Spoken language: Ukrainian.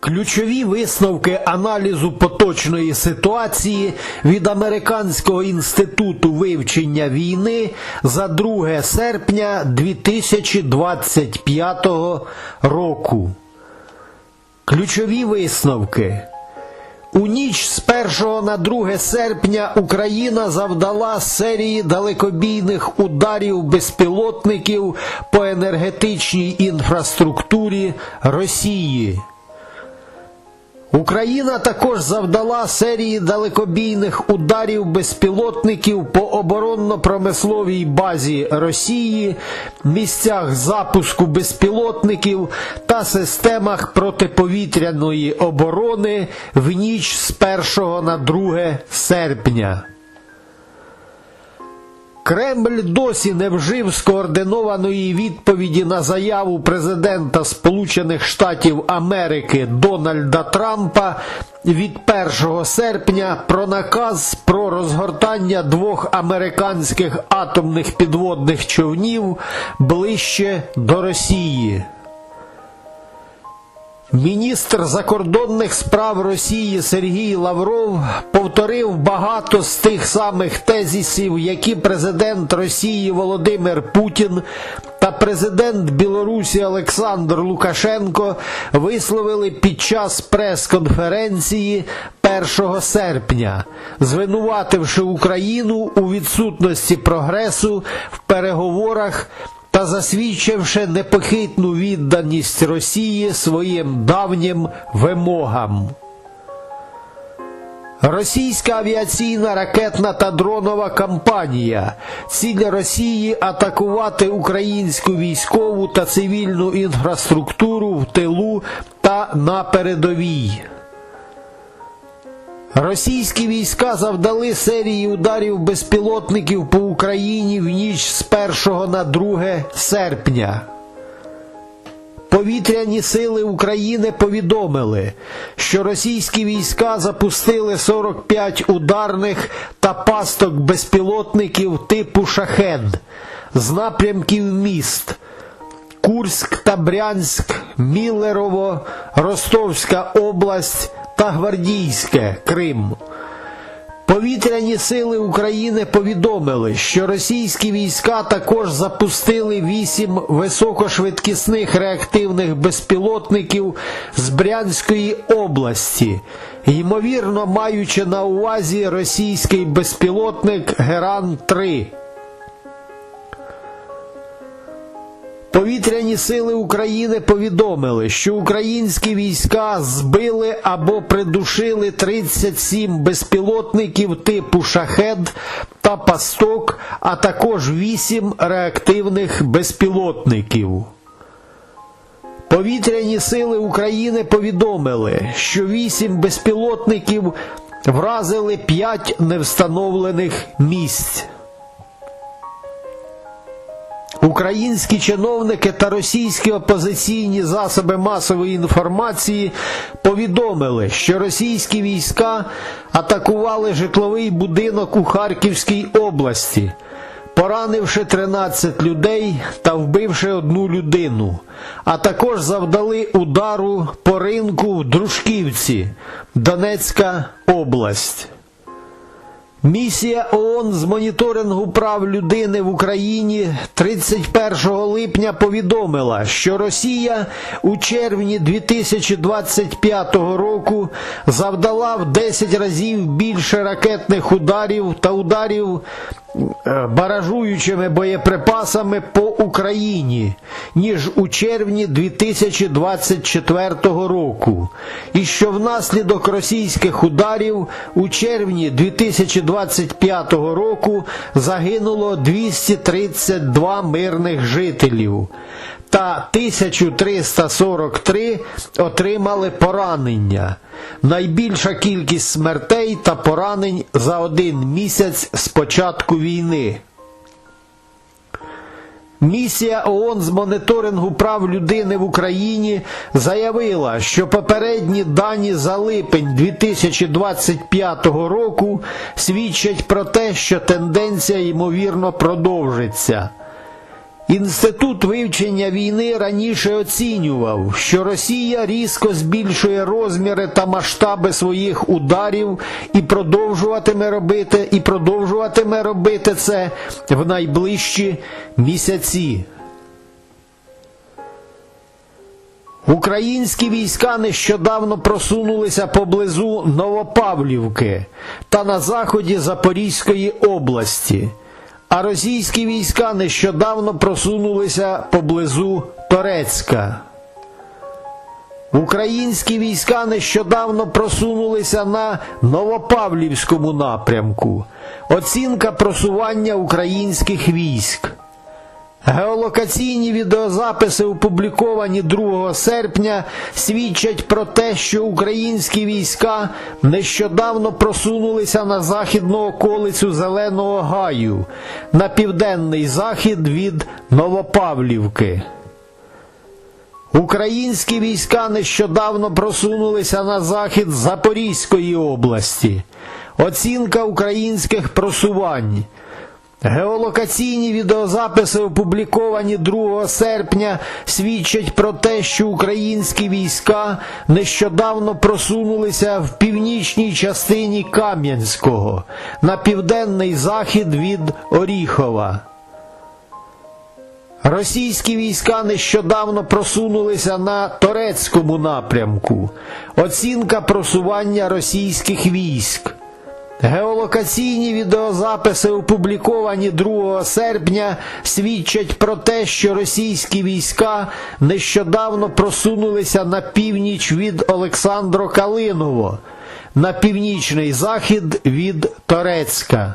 Ключові висновки аналізу поточної ситуації від Американського інституту вивчення війни за 2 серпня 2025 року. Ключові висновки. У ніч з 1 на 2 серпня Україна завдала серії далекобійних ударів безпілотників по енергетичній інфраструктурі Росії. Україна також завдала серії далекобійних ударів безпілотників по оборонно-промисловій базі Росії, місцях запуску безпілотників та системах протиповітряної оборони в ніч з 1 на 2 серпня. Кремль досі не вжив скоординованої відповіді на заяву президента Сполучених Штатів Америки Дональда Трампа від 1 серпня про наказ про розгортання двох американських атомних підводних човнів ближче до Росії. Міністр закордонних справ Росії Сергій Лавров повторив багато з тих самих тезісів, які президент Росії Володимир Путін та президент Білорусі Олександр Лукашенко висловили під час прес-конференції 1 серпня, звинувативши Україну у відсутності прогресу в переговорах та засвідчивши непохитну відданість Росії своїм давнім вимогам. Російська авіаційна ракетна та дронова кампанія. Ціль Росії атакувати українську військову та цивільну інфраструктуру в тилу та на передовій. Російські війська завдали серії ударів безпілотників по Україні в ніч з 1 на 2 серпня. Повітряні сили України повідомили, що російські війська запустили 45 ударних та пасток безпілотників типу шахед з напрямків міст Курськ та Брянськ, Міллерово, Ростовська область та Гвардійське Крим. Повітряні сили України повідомили, що російські війська також запустили вісім високошвидкісних реактивних безпілотників з Брянської області, ймовірно маючи на увазі російський безпілотник Геран 3 Повітряні сили України повідомили, що українські війська збили або придушили 37 безпілотників типу шахед та пасток, а також 8 реактивних безпілотників. Повітряні сили України повідомили, що 8 безпілотників вразили 5 невстановлених місць. Українські чиновники та російські опозиційні засоби масової інформації повідомили, що російські війська атакували житловий будинок у Харківській області, поранивши 13 людей та вбивши одну людину, а також завдали удару по ринку в Дружківці, Донецька область. Місія ООН з моніторингу прав людини в Україні 31 липня повідомила, що Росія у червні 2025 року завдала в 10 разів більше ракетних ударів та ударів баражуючими боєприпасами по Україні, ніж у червні 2024 року, і що внаслідок російських ударів у червні 2025 року загинуло 232 мирних жителів. Та 1343 отримали поранення. Найбільша кількість смертей та поранень за один місяць з початку війни. Місія ООН з моніторингу прав людини в Україні заявила, що попередні дані за липень 2025 року свідчать про те, що тенденція ймовірно продовжиться. Інститут вивчення війни раніше оцінював, що Росія різко збільшує розміри та масштаби своїх ударів і продовжуватиме робити, і продовжуватиме робити це в найближчі місяці. Українські війська нещодавно просунулися поблизу Новопавлівки та на заході Запорізької області, а російські війська нещодавно просунулися поблизу Торецька. Українські війська нещодавно просунулися на Новопавлівському напрямку. Оцінка просування українських військ. Геолокаційні відеозаписи, опубліковані 2 серпня, свідчать про те, що українські війська нещодавно просунулися на західну околицю Зеленого Гаю, на південний захід від Новопавлівки. Українські війська нещодавно просунулися на захід Запорізької області. Оцінка українських просувань. Геолокаційні відеозаписи, опубліковані 2 серпня, свідчать про те, що українські війська нещодавно просунулися в північній частині Кам'янського на південний захід від Оріхова. Російські війська нещодавно просунулися на Торецькому напрямку. Оцінка просування російських військ. Геолокаційні відеозаписи, опубліковані 2 серпня, свідчать про те, що російські війська нещодавно просунулися на північ від Олександро Калиново, на північний захід від Торецька.